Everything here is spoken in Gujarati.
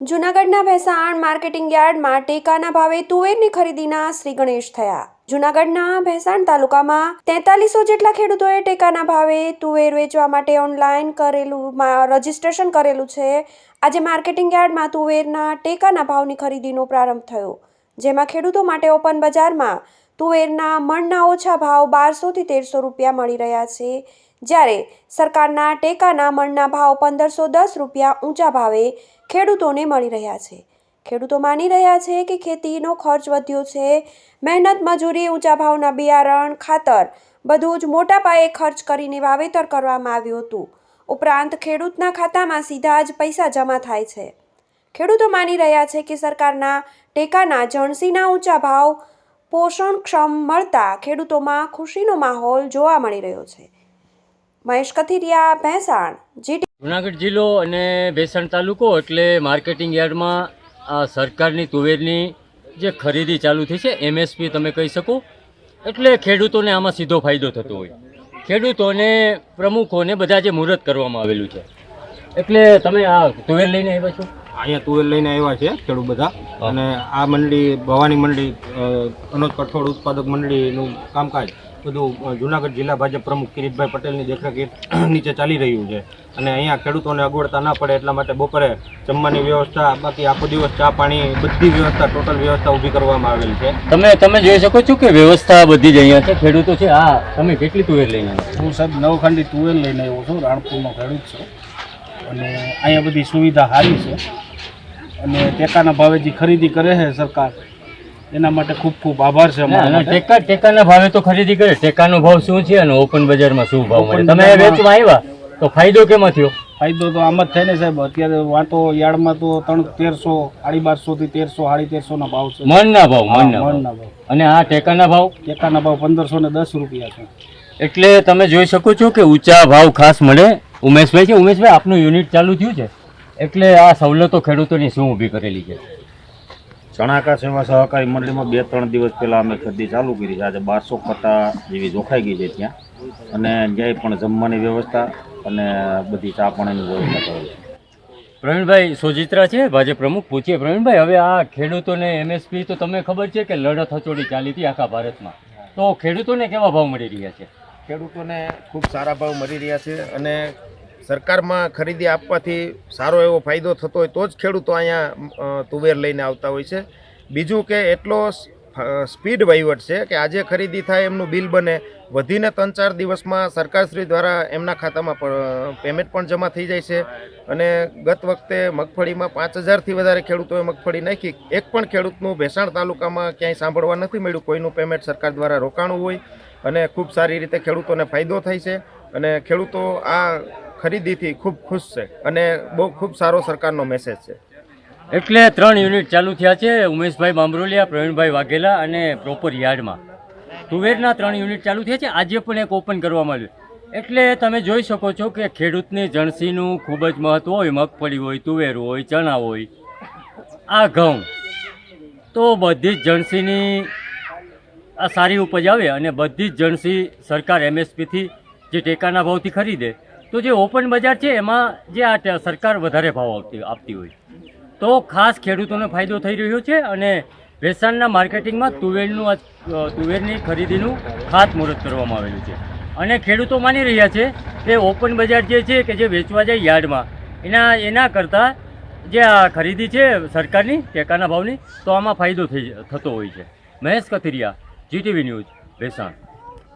જૂનાગઢના ભેસાણ માર્કેટિંગ યાર્ડમાં ટેકાના ભાવે તુવેરની ખરીદીના શ્રી ગણેશ થયા. જૂનાગઢના ભેસાણ તાલુકામાં તેતાલીસો જેટલા ખેડૂતોએ ટેકાના ભાવે તુવેર વેચવા માટે ઓનલાઈન કરેલું રજીસ્ટ્રેશન કરેલું છે. આજે માર્કેટિંગ યાર્ડમાં તુવેરના ટેકાના ભાવની ખરીદીનો પ્રારંભ થયો. જેમાં ખેડૂતો માટે ઓપન બજારમાં તુવેરના મણના ઓછા ભાવ બારસોથી તેરસો રૂપિયા મળી રહ્યા છે. જ્યારે સરકારના ટેકાના મણના ભાવ પંદરસો દસ રૂપિયા ઊંચા ભાવે ખેડૂતોને મળી રહ્યા છે. ખેડૂતો માની રહ્યા છે કે ખેતીનો ખર્ચ વધ્યો છે. મહેનત મજૂરી ઊંચા ભાવના બિયારણ, ખાતર બધું જ મોટા પાયે ખર્ચ કરીને વાવેતર કરવામાં આવ્યું હતું. ઉપરાંત ખેડૂતના ખાતામાં સીધા જ પૈસા જમા થાય છે. ખેડૂતો માની રહ્યા છે કે સરકારના ટેકાના જણસીના ઊંચા ભાવ પોષણક્ષમ મળતા ખેડૂતોમાં ખુશીનો માહોલ જોવા મળી રહ્યો છે. મહેશ કથિરિયા ભેંસાણ જીટી જુનાગઢ જિલ્લો અને ભેસાણ તાલુકો એટલે માર્કેટિંગ યાર્ડમાં આ સરકારની તુવેરની જે ખરીદી ચાલુ થઈ છે એમએસપી તમે કહી શકો એટલે ખેડૂતોને આમાં સીધો ફાયદો થતો હોય. ખેડૂતોને પ્રમુખોને બધા જે મુહૂર્ત કરવામાં આવેલું છે. એટલે તમે આ તુવેર લઈને આવ્યા છો? અહીંયા તુવેર લઈને આવ્યા છે ખેડૂત બધા. અને આ મંડળી ભવાની મંડળી અનોજ કઠોળ ઉત્પાદક મંડળીનું કામકાજ બધું જુનાગઢ જિલ્લા ભાજપ પ્રમુખ કિરીટભાઈ પટેલની દેખરેખ નીચે ચાલી રહ્યું છે. અને અહીંયા ખેડૂતોને અગવડતા ના પડે એટલા માટે બપોરે જમવાની વ્યવસ્થા બાકી આખો દિવસ ચા પાણી બધી વ્યવસ્થા ટોટલ વ્યવસ્થા ઊભી કરવામાં આવેલ છે. તમે તમે જોઈ શકો છો કે વ્યવસ્થા બધી જ અહીંયા છે. ખેડૂતો છે. હા તમે કેટલી તુવેર લઈને હું સાહેબ નવખંડી તુવેર લઈને આવ્યો છું રાણપુરનો ખેડૂત છું. અને અહીંયા બધી સુવિધા સારી છે. અને ટેકાના ભાવે જે ખરીદી કરે છે સરકાર. એના માટે ખૂબ ખૂબ આભાર છે ટેકા ટેકાના ભાવે તો ખરીદી કરે. ટેકાનો ભાવ શું છે અને ઓપન બજારમાં શું ભાવ મળે? તમે વેચવા આવ્યા તો ફાયદો કેમાં થયો? ફાયદો તો આમ જ થાય ને સાહેબ. અત્યારે વાતો યાર્ડમાં તો ત્રણ તેરસો સાડી બારસો થી તેરસો સાડી તેરસો ના ભાવ છે. મનના મણના ભાવ. મણના ભાવ. અને આ ટેકાના ભાવ? ટેકાના ભાવ પંદરસો ને દસ રૂપિયા છે. એટલે તમે જોઈ શકો છો કે ઊંચા ભાવ ખાસ મળે. ઉમેશભાઈ છે ઉમેશભાઈ આપનું યુનિટ ચાલુ થયું છે? એટલે આ સવલતો ખેડૂતોની શું ઊભી કરેલી છે? ચણાકા સેવા સહકારી મંડળીમાં બે ત્રણ દિવસ પહેલાં અમે ખરીદી ચાલુ કરી છે. આજે બારસો કટા જેવી જોખાઈ ગઈ છે ત્યાં. અને જ્યાંય પણ જમવાની વ્યવસ્થા અને બધી ચા પાણીની વ્યવસ્થા કરેલી છે. પ્રવીણભાઈ સોજિત્રા છે? ભાજપ પ્રમુખ. પૂછીએ પ્રવીણભાઈ હવે આ ખેડૂતોને એમએસપી તો તમને ખબર છે કે લડત હચોડી ચાલી હતી આખા ભારતમાં. તો ખેડૂતોને કેવા ભાવ મળી રહ્યા છે? ખેડૂતોને ખૂબ સારા ભાવ મળી રહ્યા છે અને સરકારમાં ખરીદી આપવાથી સારો એવો ફાયદો થતો હોય તો જ ખેડૂતો અહીંયા તુવેર લઈને આવતા હોય છે. બીજું કે એટલો સ્પીડ વહીવટ છે કે આજે ખરીદી થાય એમનું બિલ બને, વધીને ત્રણ ચાર દિવસમાં સરકારશ્રી દ્વારા એમના ખાતામાં પેમેન્ટ પણ જમા થઈ જાય છે. અને ગત વખતે મગફળીમાં પાંચ હજારથી વધારે ખેડૂતોએ મગફળી નાખી. એક પણ ખેડૂતનું ભેસાણ તાલુકામાં ક્યાંય સાંભળવા નથી મળ્યું. કોઈનું પેમેન્ટ સરકાર દ્વારા રોકાણું હોય અને ખૂબ સારી રીતે ખેડૂતોને ફાયદો થાય છે. અને ખેડૂતો આ ખરીદીથી ખૂબ ખુશ છે અને બહુ ખૂબ સારો સરકારનો મેસેજ છે. એટલે ત્રણ યુનિટ ચાલુ થયા છે, ઉમેશભાઈ બામરોલિયા, પ્રવીણભાઈ વાઘેલા અને પ્રોપર યાર્ડમાં. તુવેરના ત્રણ યુનિટ ચાલુ થયા છે, આજે પણ એક ઓપન કરવામાં આવ્યું. એટલે તમે જોઈ શકો છો કે ખેડૂતની જણસીનું ખૂબ જ મહત્ત્વ હોય, મગફળી હોય, તુવેર હોય, ચણા હોય, આ ઘઉં. તો બધી જ જણસીની આ સારી ઉપજ આવે અને બધી જ જણસી સરકાર એમએસપીથી જે ટેકાના ભાવથી ખરીદે તો જે ઓપન બજાર છે, એમાં જે આ સરકાર વધારે ભાવ આપતી આપતી હોય. તો ખાસ ખેડૂતોને ફાયદો થઈ રહ્યો છે અને વેચાણના માર્કેટિંગમાં તુવેરનું આ તુવેરની ખરીદીનું ખાતમુહૂર્ત કરવામાં આવેલું છે. અને ખેડૂતો માની રહ્યા છે કે ઓપન બજાર જે છે કે જે વેચવા જાય યાર્ડમાં, એના એના કરતાં જે આ ખરીદી છે સરકારની, ટેકાના ભાવની, તો આમાં ફાયદો થઈ, થતો હોય છે. Mahesh Kathiriya, GTV news, Vesan.